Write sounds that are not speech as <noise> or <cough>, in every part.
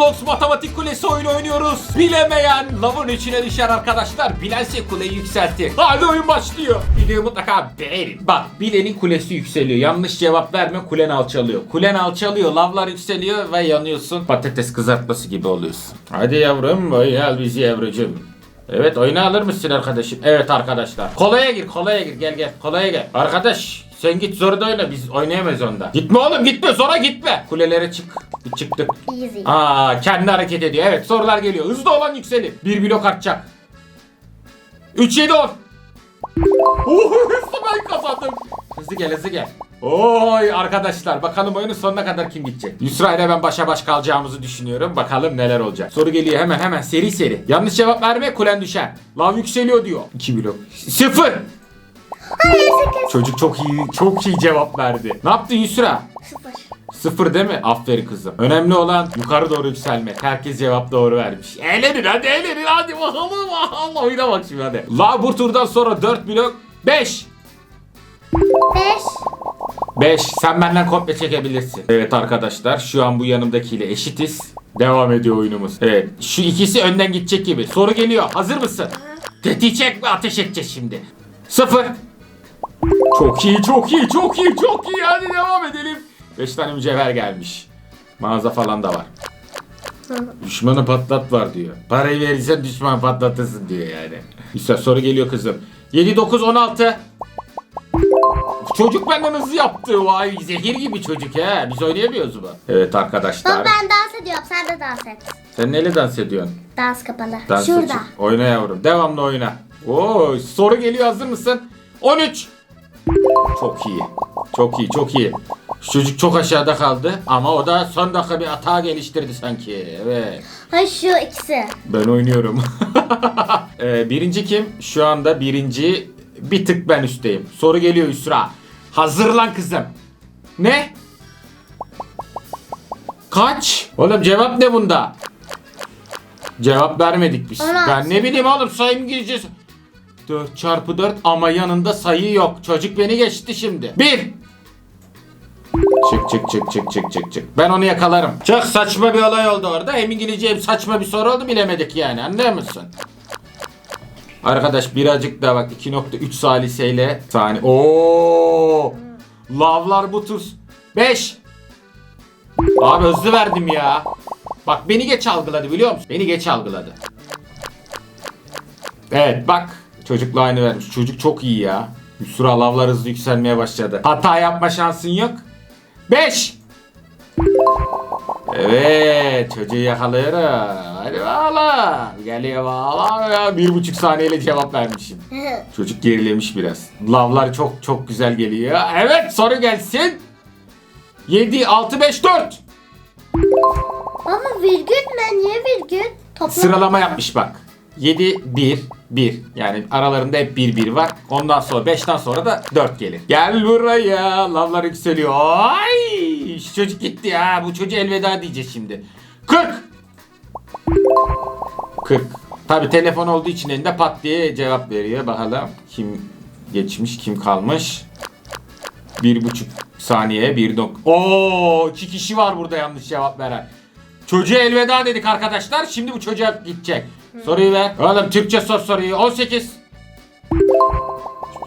Roblox matematik kulesi oyunu oynuyoruz. Bilemeyen lavın içine düşer arkadaşlar. Bilense kuleyi yükseltir. Hadi oyun başlıyor. Videoyu mutlaka beğenin. Bak bilenin kulesi yükseliyor. Yanlış cevap verme kulen alçalıyor. Kulen alçalıyor. Lavlar yükseliyor ve yanıyorsun. Patates kızartması gibi oluyorsun. Hadi yavrum gel bizi yavrucuğum. Evet oyunu alır mısın arkadaşım? Evet arkadaşlar. Kolaya gir kolaya gir gel gel kolaya gel. Arkadaş sen git zorda oyna biz oynayamayız onda. Gitme oğlum gitme zora gitme. Kulelere çık. Bir çıktık. Easy. Aa kendi hareket ediyor. Evet sorular geliyor. Hızlı olan yükselir. Bir blok artacak. 3 7 10. Oh, hızlı ben kazandım. Hızlı gel hızlı gel. Oy arkadaşlar bakalım oyunun sonuna kadar kim gidecek? Yusra ile ben başa baş kalacağımızı düşünüyorum. Bakalım neler olacak. Soru geliyor hemen hemen seri seri. Yanlış cevap verme kulen düşer. Lav yükseliyor diyor. 2 blok. 0. Hayır sakın. Çocuk çok iyi çok iyi cevap verdi. Ne yaptın Yusra? Sıfır. Sıfır değil mi? Aferin kızım. Önemli olan yukarı doğru yükselmek. Herkes cevap doğru vermiş. Eğlenin hadi eğlenin hadi bakalım. <laughs> Allah oyuna bak şimdi hadi. La bu turdan sonra 4 blok 5. Beş. 5. Sen benden kopya çekebilirsin. Evet arkadaşlar şu an bu yanımdakiyle eşitiz. Devam ediyor oyunumuz. Evet şu ikisi önden gidecek gibi. Soru geliyor. Hazır mısın? Tetiği çek ve ateş edeceğiz şimdi. Sıfır. Çok iyi çok iyi çok iyi çok iyi. Hadi devam edelim. 5 tane mücevher gelmiş. Mağaza falan da var. Düşmanı patlat var diyor. Parayı verirsen düşman patlatırsın diyor yani. Bir soru geliyor kızım. 7, 9, 16. Çocuk benden hızlı yaptı. Vay zehir gibi çocuk he. Biz oynayamıyoruz mu? Evet arkadaşlar. Baba ben dans ediyorum. Sen de dans et. Sen neyle dans ediyorsun? Dans kapalı. Dans Şurada. açık. Oyna yavrum. Devamlı oyna. Oo, soru geliyor hazır mısın? 13. Çok iyi. Çok iyi, çok iyi. Şu çocuk çok aşağıda kaldı ama o da son dakika bir hata geliştirdi sanki. Evet. Hayır şu ikisi. Ben oynuyorum. <laughs> Ee, birinci kim? Şu anda birinci bir tık ben üstteyim. Soru geliyor Üsra. Hazırlan kızım. Ne? Kaç? Oğlum cevap ne bunda? Cevap vermedik biz. On altı. Ben ne bileyim oğlum sayım gireceğiz. 4 çarpı 4 ama yanında sayı yok. Çocuk beni geçti şimdi. 1 Çık çık çık çık çık çık çık. Ben onu yakalarım. Çok saçma bir olay oldu orada. Hem İngilizce saçma bir soru oldu bilemedik yani. Anlıyor musun? Arkadaş birazcık daha bak 2.3 saliseyle saniye. Oo! Lavlar bu tuz. 5 Abi hızlı verdim ya. Bak beni geç algıladı biliyor musun? Beni geç algıladı. Evet bak çocukla aynı vermiş. Çocuk çok iyi ya. Bir sürü lavlar hızlı yükselmeye başladı. Hata yapma şansın yok. 5 Evet çocuğu yakalıyorum. Hadi valla. Geliyor valla ya. Bir buçuk saniyeyle cevap vermişim. <laughs> Çocuk gerilemiş biraz. Lavlar çok çok güzel geliyor. Evet soru gelsin. 7, 6, 5, 4. Baba virgül ne? Niye virgül? Toplam. Sıralama yapmış bak. 7, 1, 1. Yani aralarında hep 1, 1 var. Ondan sonra 5'ten sonra da 4 gelir. Gel buraya. Lavlar yükseliyor. Ay! Şu çocuk gitti ya. Bu çocuğa elveda diyeceğiz şimdi. 40. 40. Tabi telefon olduğu için elinde pat diye cevap veriyor. Bakalım kim geçmiş kim kalmış. Bir buçuk saniye bir dok. Oo iki kişi var burada yanlış cevap veren. Çocuğa elveda dedik arkadaşlar. Şimdi bu çocuğa gidecek. Soruyu ver. Oğlum Türkçe sor soruyu. 18.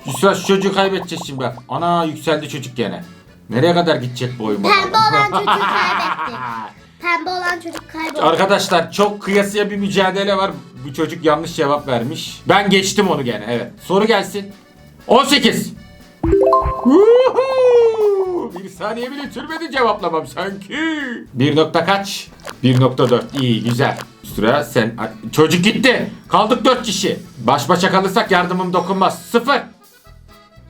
Yusuf şu çocuğu kaybedeceğiz şimdi bak. Ana yükseldi çocuk gene. Nereye kadar gidecek bu oyun bakalım. Pembe olan çocuğu kaybettik. <laughs> Pembe olan çocuk kayboldu. Arkadaşlar çok kıyasıya bir mücadele var. Bu çocuk yanlış cevap vermiş. Ben geçtim onu gene evet. Soru gelsin. 18. Woohoo! bir saniye bile sürmedi cevaplamam sanki. Bir nokta kaç? 1.4 iyi güzel. Sıra sen çocuk gitti. Kaldık 4 kişi. Baş başa kalırsak yardımım dokunmaz. Sıfır.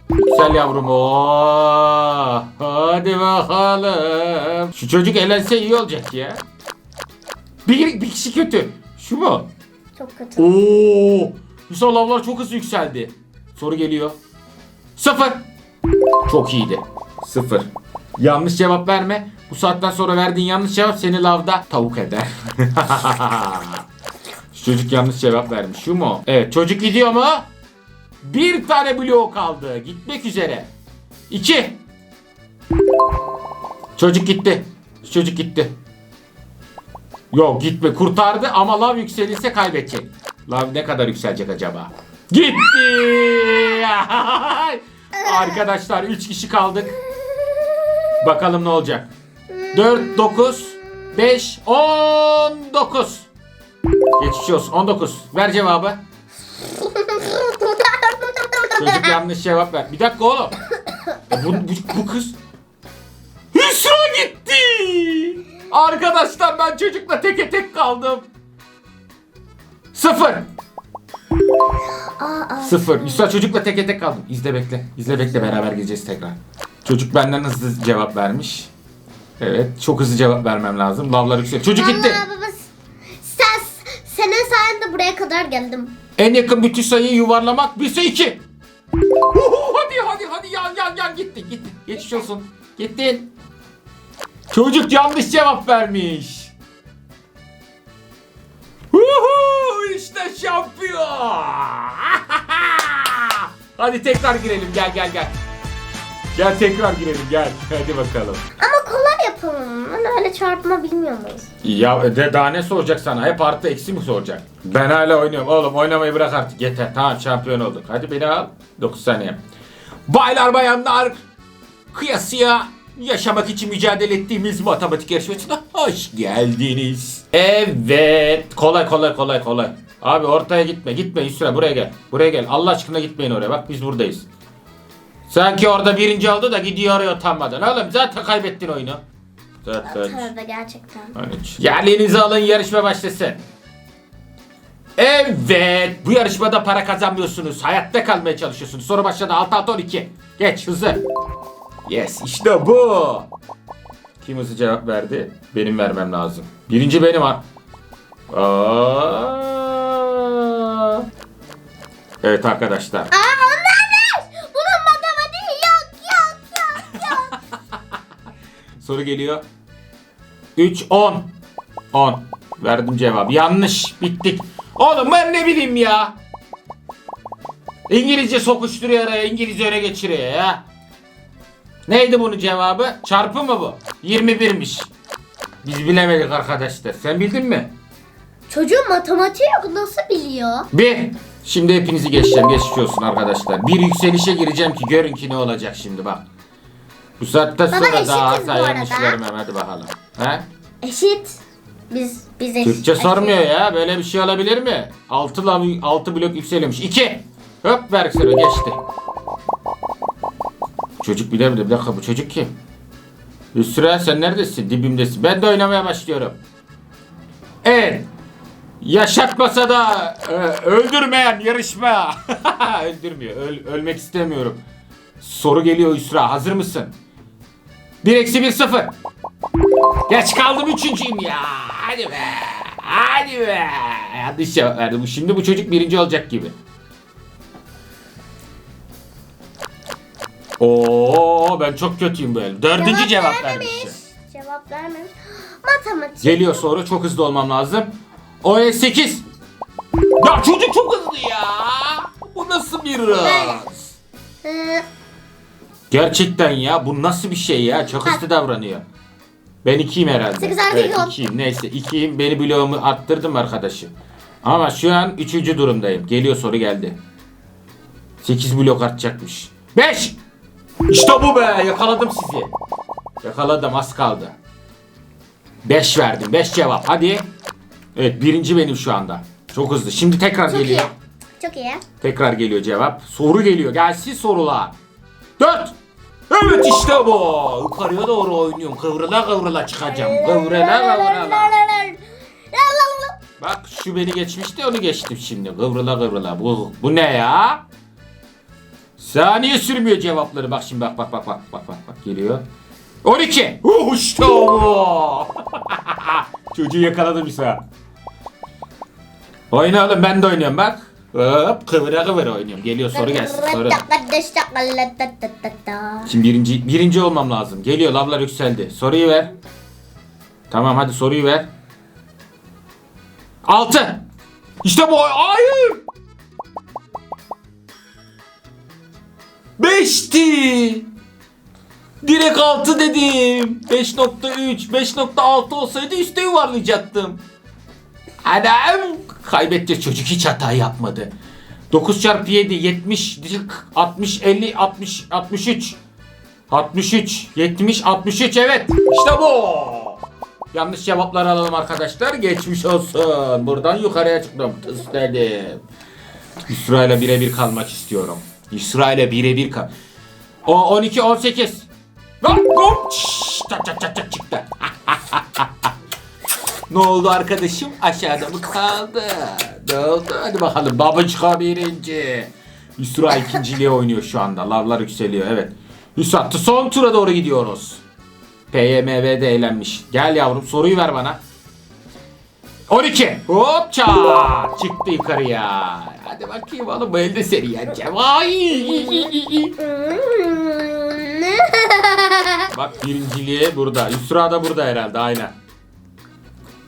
Güzel yavrum. Oo, hadi bakalım. Şu çocuk elense iyi olacak ya. Bir, bir kişi kötü. Şu mu? Çok kötü. Oo! Hüsam lavlar çok hızlı yükseldi. Soru geliyor. Sıfır. Çok iyiydi. Sıfır. Yanlış cevap verme. Bu saatten sonra verdiğin yanlış cevap seni lavda tavuk eder. <laughs> Çocuk yanlış cevap vermiş. Şu mu? Evet çocuk gidiyor mu? Bir tane blok kaldı. Gitmek üzere. İki. Çocuk gitti. Çocuk gitti. Yok gitme kurtardı ama lav yükselirse kaybedecek. Lav ne kadar yükselecek acaba? Gitti! <laughs> Arkadaşlar 3 kişi kaldık. Bakalım ne olacak. 4, 9, 5, 19. Geçmiş olsun. 19. Ver cevabı. Çocuk yanlış cevap ver. Bir dakika oğlum. Bu, bu, bu kız. Hüsra gitti. Arkadaşlar ben çocukla teke tek kaldım. Sıfır. Sıfır. Hüsra çocukla teke tek kaldım. İzle bekle. İzle bekle beraber gireceğiz tekrar. Çocuk benden hızlı cevap vermiş. Evet çok hızlı cevap vermem lazım. Lavlar yüksek. Çocuk gitti. Ama baba sen, senin sayende buraya kadar geldim. En yakın bütün sayıyı yuvarlamak 1 ise 2. Uhu, hadi hadi hadi yan yan yan gitti gitti. Geçmiş olsun. Gittin. Çocuk yanlış cevap vermiş. Uhu, işte şampiyon. <laughs> hadi tekrar girelim gel gel gel. Gel tekrar girelim gel. Hadi bakalım. Ama çarpma bilmiyor muyuz? Ya de daha ne soracak sana? Hep artı eksi mi soracak? Ben hala oynuyorum. Oğlum oynamayı bırak artık. Yeter. Tamam şampiyon olduk. Hadi beni al. 9 saniye. Baylar bayanlar. Kıyasıya yaşamak için mücadele ettiğimiz matematik yarışmasına hoş geldiniz. Evet. Kolay kolay kolay kolay. Abi ortaya gitme. Gitme Yusra buraya gel. Buraya gel. Allah aşkına gitmeyin oraya. Bak biz buradayız. Sanki orada birinci oldu da gidiyor oraya utanmadan. Oğlum zaten kaybettin oyunu. Zaten. Tövbe gerçekten. 13. Yerliğinizi alın yarışma başlasın. Evet. Bu yarışmada para kazanmıyorsunuz. Hayatta kalmaya çalışıyorsunuz. Soru başladı. 6 6 12. Geç hızlı. Yes işte bu. Kim hızlı cevap verdi? Benim vermem lazım. Birinci benim ha. Aa. Evet arkadaşlar. Aa Soru geliyor. 3 10. 10. Verdim cevabı. Yanlış. Bittik. Oğlum ben ne bileyim ya. İngilizce sokuşturuyor araya. İngilizce öne geçiriyor ya. Neydi bunun cevabı? Çarpı mı bu? 21'miş. Biz bilemedik arkadaşlar. Sen bildin mi? Çocuğun matematiği yok nasıl biliyor? Bir. Şimdi hepinizi geçeceğim. Geçmiş olsun arkadaşlar. Bir yükselişe gireceğim ki görün ki ne olacak şimdi bak. Bu saatte sonra eşitiz daha bu asla arada. Hadi bakalım. He? Eşit. Biz biz eşit. Türkçe sormuyor ya. Böyle bir şey olabilir mi? 6 lav 6 blok yükseliyormuş. 2. Hop ver sıra geçti. Çocuk bilemedi. Bir dakika bu çocuk kim? Hüsra sen neredesin? Dibimdesin. Ben de oynamaya başlıyorum. Evet. Yaşatmasa da e, öldürmeyen yarışma. <laughs> Öldürmüyor. Öl- ölmek istemiyorum. Soru geliyor Hüsra. Hazır mısın? 1 eksi 1 0. Geç kaldım üçüncüyüm ya. Hadi be. Hadi be. Yanlış cevap verdim. Şimdi bu çocuk birinci olacak gibi. Oo ben çok kötüyüm böyle. Dördüncü cevap vermiş. Cevap vermemiş. Matematik. Geliyor soru. Çok hızlı olmam lazım. O 8. Ya çocuk çok hızlı ya. Bu nasıl bir hız? Gerçekten ya bu nasıl bir şey ya? Çok hızlı davranıyor. Ben ikiyim herhalde. Sekiz artı evet, iki ikiyim. Neyse ikiyim. Beni bloğumu arttırdım arkadaşı. Ama şu an üçüncü durumdayım. Geliyor soru geldi. 8 blok artacakmış. 5. İşte bu be. Yakaladım sizi. Yakaladım az kaldı. 5 verdim. 5 cevap. Hadi. Evet birinci benim şu anda. Çok hızlı. Şimdi tekrar çok geliyor. iyi. Çok iyi. Tekrar geliyor cevap. Soru geliyor. Gelsin sorular. Dört. Evet işte bu. Yukarıya doğru oynuyorum. Kıvrıla kıvrıla çıkacağım. Kıvrıla kıvrıla. Bak şu beni geçmişti onu geçtim şimdi. Kıvrıla kıvrıla. Bu, bu ne ya? Saniye sürmüyor cevapları. Bak şimdi bak bak bak bak bak bak bak geliyor. 12. Uh, işte. <laughs> Çocuğu yakaladım. Oyna oğlum ben de oynuyorum bak. Hop kıvıra kıvıra oynuyorum. Geliyor soru gelsin soru. Şimdi birinci, birinci olmam lazım. Geliyor lavlar yükseldi. Soruyu ver. Tamam hadi soruyu ver. 6. İşte bu. Hayır. 5'ti. Direkt 6 dedim. 5.3, 5.6 olsaydı üste yuvarlayacaktım. Adam kaybetti çocuk hiç hata yapmadı. 9 çarpı 7 70 60 50 60 63 63 70 63 evet işte bu. Yanlış cevapları alalım arkadaşlar. Geçmiş olsun. Buradan yukarıya çıktım. Tıs dedim. Yusra ile birebir kalmak istiyorum. Yusra ile birebir kal. O 12 18. Lan hop. Şşş, Çat çat çat çat çıktı. <laughs> ne oldu arkadaşım? Aşağıda mı kaldı? Ne oldu? Hadi bakalım. Babacıka birinci. Yusra ikinciliğe oynuyor şu anda. Lavlar yükseliyor. Evet. Yusra son tura doğru gidiyoruz. PYMV de eğlenmiş. Gel yavrum soruyu ver bana. 12. Hop çat. Çıktı yukarıya. Hadi bakayım oğlum bu elde seni yeneceğim. Ay. <laughs> Bak birinciliği burada. Yusra da burada herhalde aynen.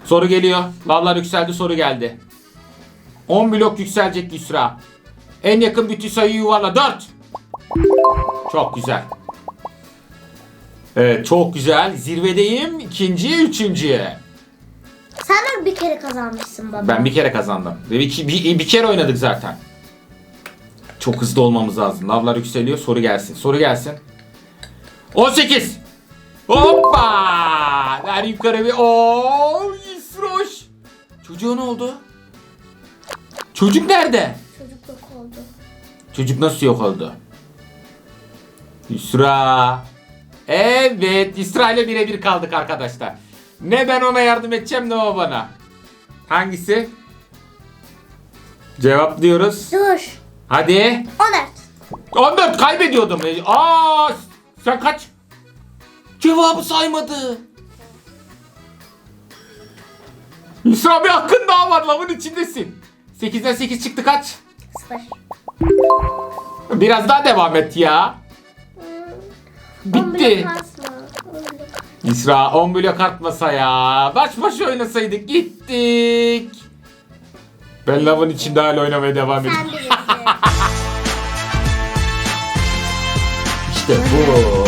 Soru geliyor. Lavlar yükseldi soru geldi. 10 blok yükselecek Yusra. En yakın bütün sayıyı yuvarla. 4. Çok güzel. Evet çok güzel. Zirvedeyim. İkinci, üçüncüye. Sen bir kere kazanmışsın baba. Ben bir kere kazandım. Bir, bir, bir kere oynadık zaten. Çok hızlı olmamız lazım. Lavlar yükseliyor. Soru gelsin. Soru gelsin. 18. Hoppa! Ver yukarı bir. Oo. Çocuğa ne oldu? Çocuk nerede? Çocuk yok oldu. Çocuk nasıl yok oldu? Yusra. Evet, Yusra ile birebir kaldık arkadaşlar. Ne ben ona yardım edeceğim ne o bana. Hangisi? Cevaplıyoruz. Dur. Hadi. 14. 14 kaybediyordum. Aa, sen kaç? Cevabı saymadı. Yusra bir hakkın daha var lavın içindesin. 8'den 8 çıktı kaç? 0. Biraz daha devam et ya. Bitti. İsra 10 blok artmasa ya. Baş başa oynasaydık gittik. Ben lavın içinde hala oynamaya devam Sen ediyorum. bilirsin. <laughs> İşte bu.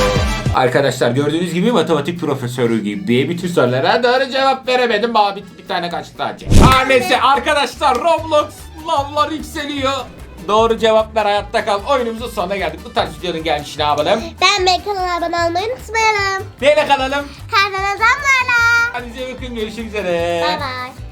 Arkadaşlar gördüğünüz gibi matematik profesörü gibi bütün sorulara doğru cevap veremedim. Bana bir, bir tane kaçtı sadece. Her neyse arkadaşlar Roblox lavlar yükseliyor. Doğru cevaplar hayatta kal. Oyunumuzun sonuna geldik. Bu tarz videonun gelmişini ne yapalım? ben benim kanalıma abone olmayı unutmayalım. Neyle kalalım? Her zaman zamlarla. Hadi size bakın görüşmek üzere. Bay bay.